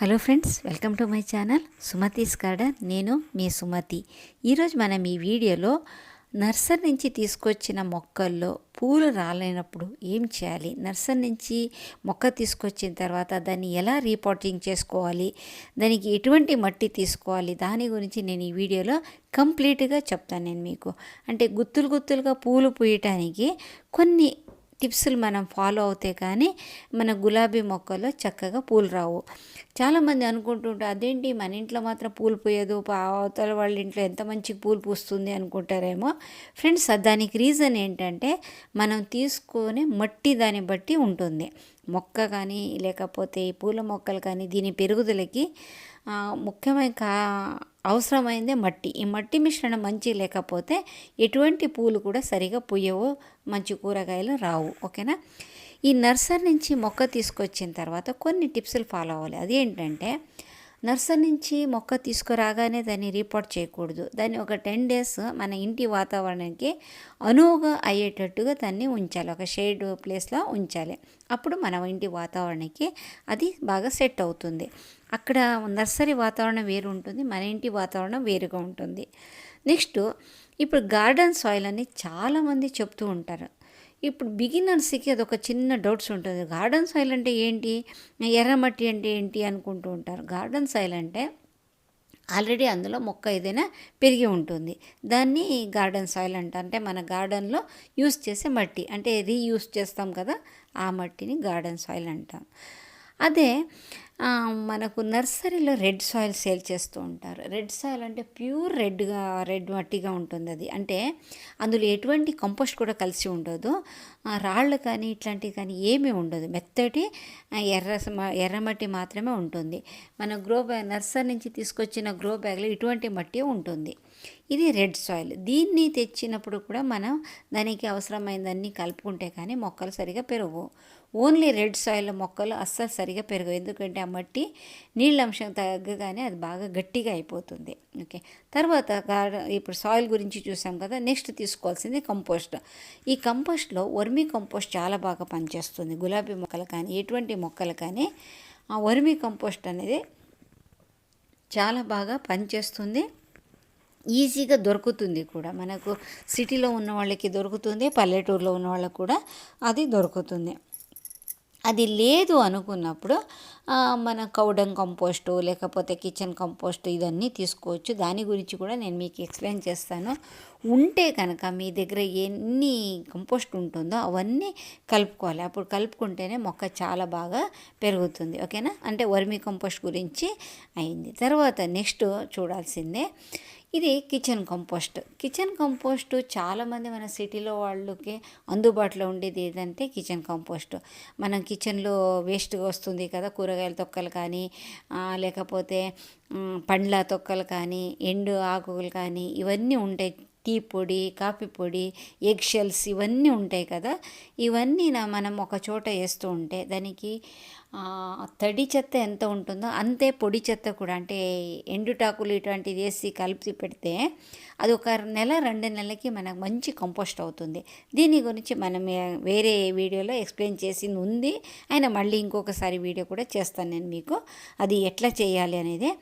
Hello friends welcome to my channel. Sumathi's garden నేను మీ సుమతి. ఈరోజు మనం ఈ వీడియోలో నర్సరీ నుంచి తీసుకొచ్చిన మొక్కల్లో పూలు రాలేనప్పుడు ఏం చేయాలి? నర్సరీ నుంచి మొక్క తీసుకొచ్చిన తర్వాత దాన్ని ఎలా రీపోర్టింగ్ చేసుకోవాలి? దానికి ఎటువంటి మట్టి తీసుకోవాలి? దాని గురించి నేను ఈ వీడియోలో కంప్లీట్గా చెప్తాను నేను మీకు. అంటే గుత్తులు గుత్తులుగా పూలు పూయటానికి కొన్ని టిప్స్లు మనం ఫాలో అవుతే కానీ మన గులాబీ మొక్కల్లో చక్కగా పూలు రావు. చాలామంది అనుకుంటుంటారు అదేంటి మన ఇంట్లో మాత్రం పూలు పోయదు అవతల వాళ్ళ ఇంట్లో ఎంత మంచి పూలు పూస్తుంది అనుకుంటారేమో. ఫ్రెండ్స్ దానికి రీజన్ ఏంటంటే మనం తీసుకునే మట్టి దాన్ని బట్టి ఉంటుంది. మొక్క కానీ లేకపోతే ఈ పూల మొక్కలు కానీ దీని పెరుగుదలకి ముఖ్యమైన కా అవసరమైందే మట్టి. ఈ మట్టి మిశ్రణం మంచి లేకపోతే ఎటువంటి పూలు కూడా సరిగా పుయ్యవు మంచి కూరగాయలు రావు. ఓకేనా? ఈ నర్సరీ నుంచి మొక్క తీసుకొచ్చిన తర్వాత కొన్ని టిప్స్లు ఫాలో అవ్వాలి. అదేంటంటే నర్సరీ నుంచి మొక్క తీసుకురాగానే దాన్ని రిపోర్ట్ చేయకూడదు. దాన్ని ఒక టెన్ డేస్ మన ఇంటి వాతావరణానికి అనువుగా అయ్యేటట్టుగా దాన్ని ఉంచాలి. ఒక షేడ్ ప్లేస్లో ఉంచాలి. అప్పుడు మన ఇంటి వాతావరణానికి అది బాగా సెట్ అవుతుంది. అక్కడ నర్సరీ వాతావరణం వేరు ఉంటుంది. మన ఇంటి వాతావరణం వేరుగా ఉంటుంది. నెక్స్ట్ ఇప్పుడు గార్డెన్ సాయిల్ అని చాలామంది చెప్తూ ఉంటారు. ఇప్పుడు బిగినర్స్కి అదొక చిన్న డౌట్స్ ఉంటుంది. గార్డెన్ సాయిల్ అంటే ఏంటి? ఎర్రమట్టి అంటే ఏంటి అనుకుంటూ ఉంటారు. గార్డెన్ సాయిల్ అంటే ఆల్రెడీ అందులో మొక్క ఏదైనా పెరిగి ఉంటుంది. దాన్ని గార్డెన్ సాయిల్ అంట. అంటే మన గార్డెన్లో యూస్ చేసే మట్టి. అంటే రీయూస్ చేస్తాం కదా ఆ మట్టిని గార్డెన్ సాయిల్ అంటాం. అదే మనకు నర్సరీలో రెడ్ సాయిల్ సేల్ చేస్తూ ఉంటారు. రెడ్ సాయిల్ అంటే ప్యూర్ రెడ్గా రెడ్ మట్టిగా ఉంటుంది అది. అంటే అందులో ఎటువంటి కంపోస్ట్ కూడా కలిసి ఉండదు. రాళ్ళు కానీ ఇట్లాంటివి కానీ ఏమీ ఉండదు. మెత్తటి ఎర్ర ఎర్రమట్టి మాత్రమే ఉంటుంది. మన గ్రో బ్యాగ్ నర్సరీ నుంచి తీసుకొచ్చిన గ్రో బ్యాగ్లో ఇటువంటి మట్టి ఉంటుంది. ఇది రెడ్ సాయిల్. దీన్ని తెచ్చినప్పుడు కూడా మనం దానికి అవసరమైనదన్నీ కలుపుకుంటే కానీ మొక్కలు సరిగా పెరగవు. ఓన్లీ రెడ్ సాయిల్ మొక్కలు అస్సలు సరిగా పెరగవు. ఎందుకంటే ఆ మట్టి నీళ్ళ అంశం తగ్గగానే అది బాగా గట్టిగా అయిపోతుంది. ఓకే. తర్వాత ఇప్పుడు సాయిల్ గురించి చూసాం కదా నెక్స్ట్ తీసుకోవాల్సింది కంపోస్ట్. ఈ కంపోస్ట్లో వర్మీ కంపోస్ట్ చాలా బాగా పనిచేస్తుంది. గులాబీ మొక్కలు కానీ ఎటువంటి మొక్కలు కానీ ఆ వర్మీ కంపోస్ట్ అనేది చాలా బాగా పనిచేస్తుంది. ఈజీగా దొరుకుతుంది కూడా. మనకు సిటీలో ఉన్న వాళ్ళకి దొరుకుతుంది పల్లెటూరులో ఉన్న వాళ్ళకి కూడా అది దొరుకుతుంది. అది లేదు అనుకున్నప్పుడు మన కౌడంగ్ కంపోస్టు లేకపోతే కిచెన్ కంపోస్ట్ ఇవన్నీ తీసుకోవచ్చు. దాని గురించి కూడా నేను మీకు ఎక్స్ప్లెయిన్ చేస్తాను. ఉంటే కనుక మీ దగ్గర ఎన్ని కంపోస్ట్ ఉంటుందో అవన్నీ కలుపుకోవాలి. అప్పుడు కలుపుకుంటేనే మొక్క చాలా బాగా పెరుగుతుంది. ఓకేనా? అంటే వర్మీ కంపోస్ట్ గురించి అయింది. తర్వాత నెక్స్ట్ చూడాల్సిందే ఇది కిచెన్ కంపోస్ట్. కిచెన్ కంపోస్ట్ చాలామంది మన సిటీలో వాళ్ళకి అందుబాటులో ఉండేది ఏదంటే కిచెన్ కంపోస్ట్. మనం కిచెన్లో వేస్ట్గా వస్తుంది కదా కూరగాయల తొక్కలు కానీ లేకపోతే పండ్ల తొక్కలు కానీ ఎండు ఆకులు కానీ ఇవన్నీ ఉంటాయి. టీ పొడి కాఫీ పొడి ఎగ్ షెల్స్ ఇవన్నీ ఉంటాయి కదా. ఇవన్నీ మనం ఒక చోట వేస్తూ ఉంటే దానికి తడి చెత్త ఎంత ఉంటుందో అంతే పొడి చెత్త కూడా. అంటే ఎండుటాకులు ఇటువంటిది వేసి కలిపి పెడితే అది ఒక నెల రెండు నెలలకి మనకు మంచి కంపోస్ట్ అవుతుంది. దీని గురించి మనం వేరే వీడియోలో ఎక్స్ప్లెయిన్ చేసింది ఉంది. ఆయన మళ్ళీ ఇంకొకసారి వీడియో కూడా చేస్తాను నేను మీకు. అది ఎట్లా చేయాలి అనేది.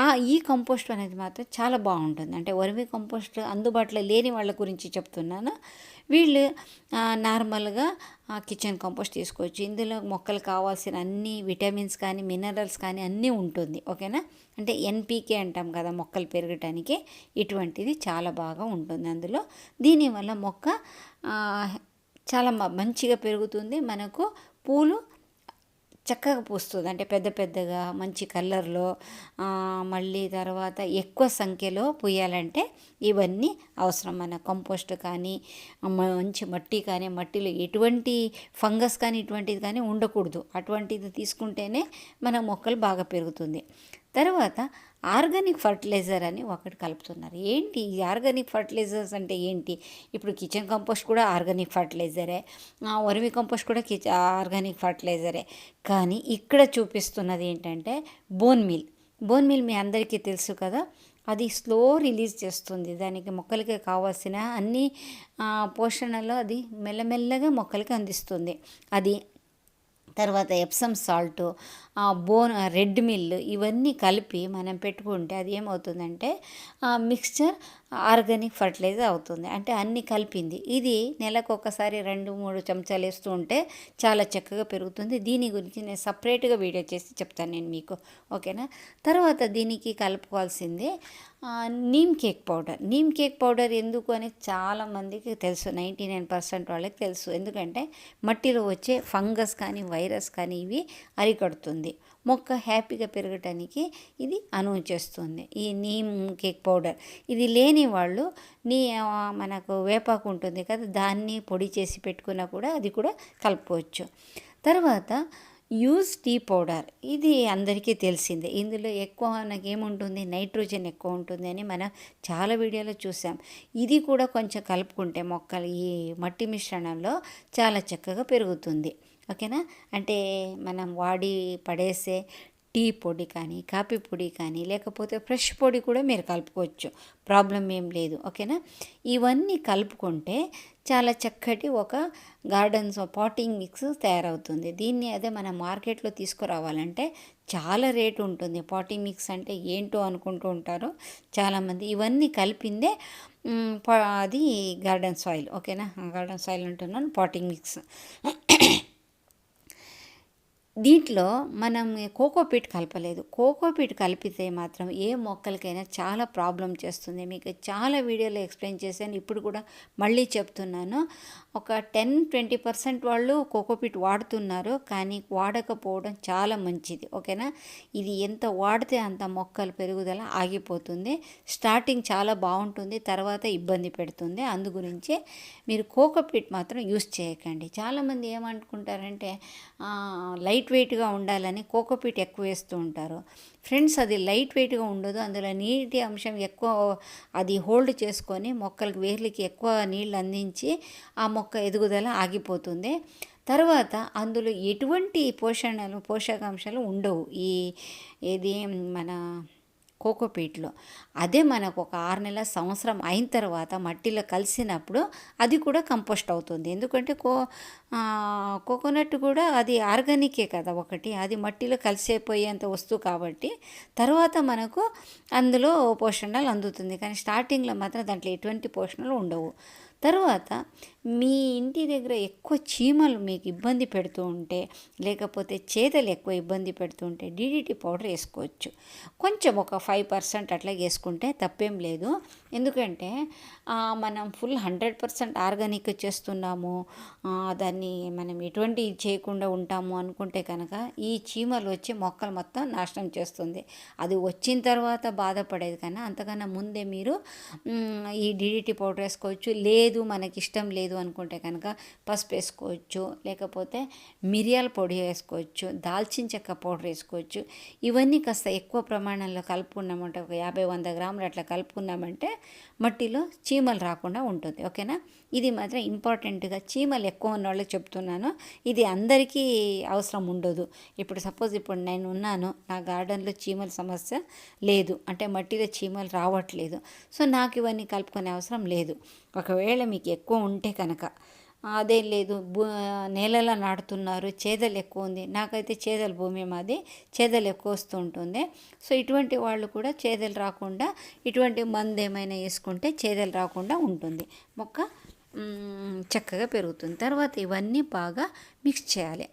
ఆ ఈ కంపోస్ట్ అనేది మాత్రం చాలా బాగుంటుంది. అంటే వర్మీ కంపోస్ట్ అందుబాటులో లేని వాళ్ళ గురించి చెప్తున్నాను. వీళ్ళు నార్మల్గా కిచెన్ కంపోస్ట్ తీసుకోవచ్చు ఇందులో మొక్కలు కావాల్సిన అన్ని విటమిన్స్ కానీ మినరల్స్ కానీ అన్నీ ఉంటుంది. ఓకేనా? అంటే ఎన్పీకే అంటాం కదా మొక్కలు పెరగటానికి. ఇటువంటిది చాలా బాగా ఉంటుంది అందులో. దీనివల్ల మొక్క చాలా మంచిగా పెరుగుతుంది. మనకు పూలు చక్కగా పూస్తుంది. అంటే పెద్ద పెద్దగా మంచి కలర్లో మళ్ళీ తర్వాత ఎక్కువ సంఖ్యలో పూయాలంటే ఇవన్నీ అవసరం. మన కంపోస్ట్ కానీ మంచి మట్టి కానీ మట్టిలో ఎటువంటి ఫంగస్ కానీ ఇటువంటిది కానీ ఉండకూడదు. అటువంటిది తీసుకుంటేనే మన మొక్కలు బాగా పెరుగుతుంది. తర్వాత ఆర్గానిక్ ఫర్టిలైజర్ అని ఒకటి కలుపుతున్నారు. ఏంటి ఈ ఆర్గానిక్ ఫర్టిలైజర్స్ అంటే ఏంటి? ఇప్పుడు కిచెన్ కంపోస్ట్ కూడా ఆర్గానిక్ ఫర్టిలైజరే వరిమి కంపోస్ట్ కూడా కిచ ఆర్గానిక్ ఫర్టిలైజరే. కానీ ఇక్కడ చూపిస్తున్నది ఏంటంటే బోన్ మిల్. బోన్ మిల్ మీ అందరికీ తెలుసు కదా? అది స్లో రిలీజ్ చేస్తుంది. దానికి మొక్కలకి కావాల్సిన అన్ని పోషణలు అది మెల్లమెల్లగా మొక్కలకి అందిస్తుంది. అది తర్వాత Epsom salt bone red meal ఇవన్నీ కలిపి మనం పెట్టుకుంటే అది ఏమవుతుందంటే మిక్స్చర్ ఆర్గానిక్ ఫర్టిలైజర్ అవుతుంది. అంటే అన్నీ కలిపింది. ఇది నెలకు ఒకసారి రెండు మూడు చెంచాలు వేస్తూ ఉంటే చాలా చక్కగా పెరుగుతుంది. దీని గురించి నేను సపరేట్గా వీడియో చేసి చెప్తాను నేను మీకు. ఓకేనా? తర్వాత దీనికి కలుపుకోవాల్సింది neem cake powder. Neem cake powder ఎందుకు అని చాలామందికి తెలుసు. నైంటీ నైన్ పర్సెంట్ వాళ్ళకి తెలుసు. ఎందుకంటే మట్టిలో వచ్చే ఫంగస్ కానీ వైరస్ కానీ ఇవి అరికడుతుంది. మొక్క హ్యాపీగా పెరగటానికి ఇది అనువు చేస్తుంది. ఈ నీమ్ కేక్ పౌడర్. ఇది లేని వాళ్ళు నీ మనకు వేపాకు ఉంటుంది కదా దాన్ని పొడి చేసి పెట్టుకున్నా కూడా అది కూడా కలుపుకోవచ్చు తర్వాత యూజ్ టీ పౌడర్. ఇది అందరికీ తెలిసిందే. ఇందులో ఎక్కువ నాకు ఏముంటుంది? నైట్రోజన్ ఎక్కువ ఉంటుంది అని మనం చాలా వీడియోలో చూసాం. ఇది కూడా కొంచెం కలుపుకుంటే మొక్కలు ఈ మట్టి మిశ్రణంలో చాలా చక్కగా పెరుగుతుంది. ఓకేనా? అంటే మనం వాడి పడేసే టీ పొడి కానీ కాఫీ పొడి కానీ లేకపోతే ఫ్రెష్ పొడి కూడా మీరు కలుపుకోవచ్చు. ప్రాబ్లం ఏం లేదు. ఓకేనా? ఇవన్నీ కలుపుకుంటే చాలా చక్కటి ఒక గార్డెన్స్ పాటింగ్ మిక్స్ తయారవుతుంది. దీన్ని అదే మనం మార్కెట్లో తీసుకురావాలంటే చాలా రేటు ఉంటుంది. పాటింగ్ మిక్స్ అంటే ఏంటో అనుకుంటూ ఉంటారు చాలామంది. ఇవన్నీ కలిపిందే అది గార్డెన్ సాయిల్ ఓకేనా? గార్డెన్ సాయిల్ అంటున్నాను పాటింగ్ మిక్స్. దీంట్లో మనం కోకోపీట్ కలపలేదు. కోకోపీట్ కలిపితే మాత్రం ఏ మొక్కలకైనా చాలా ప్రాబ్లం చేస్తుంది. మీకు చాలా వీడియోలో ఎక్స్ప్లెయిన్ చేశాను. ఇప్పుడు కూడా మళ్ళీ చెప్తున్నాను. ఒక టెన్ ట్వంటీ పర్సెంట్ వాళ్ళు కోకోపీట్ వాడుతున్నారు. కానీ వాడకపోవడం చాలా మంచిది. ఓకేనా? ఇది ఎంత వాడితే అంత మొక్కల పెరుగుదల ఆగిపోతుంది. స్టార్టింగ్ చాలా బాగుంటుంది. తర్వాత ఇబ్బంది పెడుతుంది. అందు గురించి మీరు కోకోపీట్ మాత్రం యూస్ చేయకండి. చాలామంది ఏమనుకుంటారంటే లైట్ లైట్ వెయిట్గా ఉండాలని కోకోపీట్ ఎక్కువ వేస్తూ ఉంటారు. ఫ్రెండ్స్ అది లైట్ వెయిట్గా ఉండదు. అందులో నీటి అంశం ఎక్కువ అది హోల్డ్ చేసుకొని మొక్కలకు వేర్లకి ఎక్కువ నీళ్ళు అందించి ఆ మొక్క ఎదుగుదల ఆగిపోతుంది. తర్వాత అందులో ఎటువంటి పోషణలు పోషకాంశాలు ఉండవు. ఈ ఇది మన కోకోపీట్లో. అదే మనకు ఒక ఆరు నెలల సంవత్సరం అయిన తర్వాత మట్టిలో కలిసినప్పుడు అది కూడా కంపోస్ట్ అవుతుంది. ఎందుకంటే కో కోకోనట్ కూడా అది ఆర్గానికే కదా ఒకటి. అది మట్టిలో కలిసిపోయేంత వస్తువు కాబట్టి తర్వాత మనకు అందులో పోషణాలు అందుతుంది. కానీ స్టార్టింగ్లో మాత్రం దాంట్లో ఎటువంటి పోషణలు ఉండవు. తర్వాత మీ ఇంటి దగ్గర ఎక్కువ చీమలు మీకు ఇబ్బంది పెడుతూ ఉంటే లేకపోతే చేతలు ఎక్కువ ఇబ్బంది పెడుతూ ఉంటే డీడీటీ పౌడర్ వేసుకోవచ్చు. కొంచెం ఒక ఫైవ్ పర్సెంట్ అట్లా వేసుకుంటే తప్పేం లేదు. ఎందుకంటే మనం ఫుల్ హండ్రెడ్ పర్సెంట్ ఆర్గానిక్ చేస్తున్నాము దాన్ని మనం ఎటువంటి చేయకుండా ఉంటాము అనుకుంటే కనుక ఈ చీమలు వచ్చి మొక్కలు మొత్తం నాశనం చేస్తుంది. అది వచ్చిన తర్వాత బాధపడేది కానీ అంతకన్నా ముందే మీరు ఈ డిడిటీ పౌడర్ వేసుకోవచ్చు లేదు మనకి ఇష్టం లేదు అనుకుంటే కనుక పసుపు వేసుకోవచ్చు లేకపోతే మిరియాల పొడి వేసుకోవచ్చు దాల్చిన చెక్క పౌడర్ వేసుకోవచ్చు. ఇవన్నీ కాస్త ఎక్కువ ప్రమాణంలో కలుపుకున్నామంటే ఒక యాభై వంద గ్రాములు అట్లా కలుపుకున్నామంటే మట్టిలో చీమలు రాకుండా ఉంటుంది ఓకేనా? ఇది మాత్రం ఇంపార్టెంట్గా చీమలు ఎక్కువ ఉన్న వాళ్ళకి చెప్తున్నాను. ఇది అందరికీ అవసరం ఉండదు. ఇప్పుడు సపోజ్ ఇప్పుడు నేను ఉన్నాను నా గార్డెన్లో చీమల సమస్య లేదు అంటే మట్టిలో చీమలు రావట్లేదు. సో నాకు ఇవన్నీ కలుపుకునే అవసరం లేదు. ఒకవేళ మీకు ఎక్కువ ఉంటే కనుక అదేం లేదు భూ నేలలా నాటుతున్నారు చేదలు ఎక్కువ ఉంది. నాకైతే చేదల భూమి మాది చేదలు ఎక్కువ వస్తూ ఉంటుంది. సో ఇటువంటి వాళ్ళు కూడా చేదలు రాకుండా ఇటువంటి మందు ఏమైనా వేసుకుంటే చేదలు రాకుండా ఉంటుంది. మొక్క చక్కగా పెరుగుతుంది. తర్వాత ఇవన్నీ బాగా మిక్స్ చేయాలి.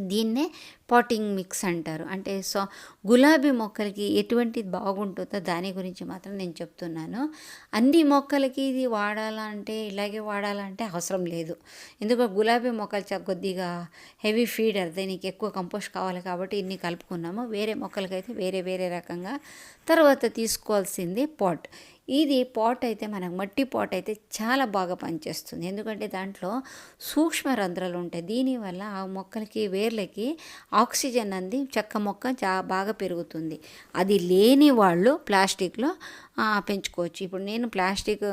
దీన్నే పాటింగ్ మిక్స్ అంటారు. అంటే సో గులాబీ మొక్కలకి ఎటువంటి బాగుంటుందో దాని గురించి మాత్రం నేను చెప్తున్నాను. అన్ని మొక్కలకి ఇది వాడాలంటే ఇలాగే వాడాలంటే అవసరం లేదు. ఎందుకంటే గులాబీ మొక్కలు కొద్దిగా హెవీ ఫీడర్ దీనికి ఎక్కువ కంపోస్ట్ కావాలి కాబట్టి ఇన్ని కలుపుకున్నాము. వేరే మొక్కలకైతే వేరే వేరే రకంగా తర్వాత తీసుకోవాల్సింది పాట్. ఇది పాట్ అయితే మనకు మట్టి పాట్ అయితే చాలా బాగా పనిచేస్తుంది. ఎందుకంటే దాంట్లో సూక్ష్మ రంధ్రాలు ఉంటాయి. దీనివల్ల ఆ మొక్కలకి వేర్లకి ఆక్సిజన్ అంది చెక్క మొక్క చా బాగా పెరుగుతుంది. అది లేని వాళ్ళు ప్లాస్టిక్లో పెంచుకోవచ్చు. ఇప్పుడు నేను ప్లాస్టిక్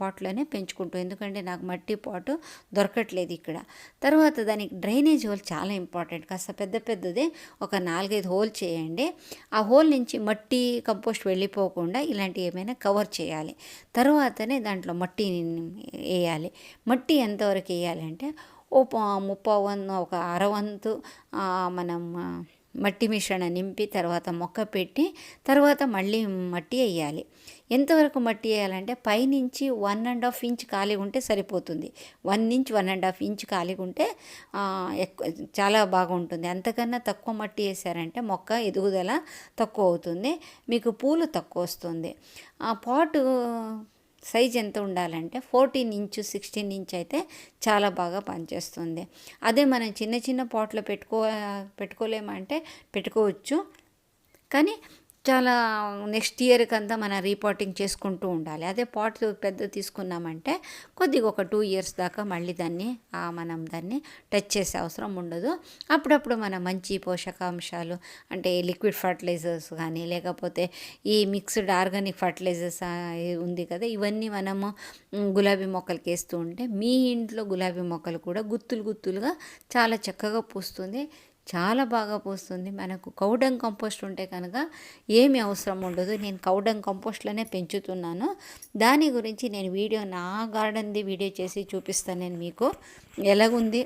పాట్లోనే పెంచుకుంటాను ఎందుకంటే నాకు మట్టి పాటు దొరకట్లేదు ఇక్కడ. తర్వాత దానికి డ్రైనేజ్ హోల్ చాలా ఇంపార్టెంట్. కాస్త పెద్ద పెద్దదే ఒక నాలుగైదు హోల్ చేయండి. ఆ హోల్ నుంచి మట్టి కంపోస్ట్ వెళ్ళిపోకుండా ఇలాంటివి ఏమైనా కవర్ చేయాలి. తర్వాతనే దాంట్లో మట్టి వేయాలి. మట్టి ఎంతవరకు వేయాలంటే ఓ ముప్పై వంతు ఒక అరవంతు మనం మట్టి మిశ్రణ నింపి తర్వాత మొక్క పెట్టి తర్వాత మళ్ళీ మట్టి వేయాలి. ఎంతవరకు మట్టి వేయాలంటే పైనుంచి వన్ అండ్ హాఫ్ ఇంచ్ ఖాళీగా ఉంటే సరిపోతుంది. One inch one and half inch ఖాళీగా ఉంటే ఎక్కువ చాలా బాగుంటుంది. అంతకన్నా తక్కువ మట్టి వేసారంటే మొక్క ఎదుగుదల తక్కువ అవుతుంది. మీకు పూలు తక్కువ వస్తుంది. ఆ పాటు సైజ్ ఎంత ఉండాలంటే ఫోర్టీన్ ఇంచు సిక్స్టీన్ ఇంచ్ అయితే చాలా బాగా పనిచేస్తుంది. అదే మనం చిన్న చిన్న పాట్లో పెట్టుకో పెట్టుకోలేమంటే పెట్టుకోవచ్చు. కానీ చాలా నెక్స్ట్ ఇయర్కి అంతా మనం రీపాటింగ్ చేసుకుంటూ ఉండాలి. అదే పాట్ పెద్ద తీసుకున్నామంటే కొద్దిగా ఒక టూ ఇయర్స్ దాకా మళ్ళీ దాన్ని మనం దాన్ని టచ్ చేసే అవసరం ఉండదు. అప్పుడప్పుడు మనం మంచి పోషకాంశాలు అంటే లిక్విడ్ ఫర్టిలైజర్స్ కానీ లేకపోతే ఈ మిక్స్డ్ ఆర్గానిక్ ఫర్టిలైజర్స్ ఉంది కదా ఇవన్నీ మనము గులాబీ మొక్కలకి వేస్తూ ఉంటే మీ ఇంట్లో గులాబీ మొక్కలు కూడా గుత్తులు గుత్తులుగా చాలా చక్కగా పూస్తుంది. చాలా బాగా పూస్తుంది. మనకు కౌడంగ్ కంపోస్ట్ ఉంటే కనుక ఏమి అవసరం ఉండదు. నేను కౌడంగ్ కంపోస్ట్లోనే పెంచుతున్నాను. దాని గురించి నేను వీడియో నా గార్డెన్ది వీడియో చేసి చూపిస్తాను నేను మీకు. ఎలాగుంది?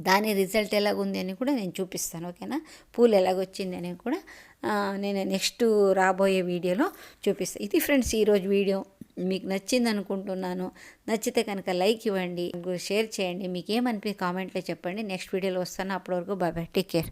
దాని రిజల్ట్ ఎలాగుంది అని కూడా నేను చూపిస్తాను. ఓకేనా? పూలు ఎలాగొచ్చింది అని కూడా నేను నెక్స్ట్ రాబోయే వీడియోలో చూపిస్తాను ఇది ఫ్రెండ్స్ ఈరోజు వీడియో. మీకు నచ్చింది అనుకుంటున్నాను నచ్చితే కనుక లైక్ ఇవ్వండి షేర్ చేయండి మీకు ఏమనిపి కామెంట్లో చెప్పండి. నెక్స్ట్ వీడియోలో వస్తాను. అప్పటి వరకు బాయ్ బాయ్ టేక్ కేర్.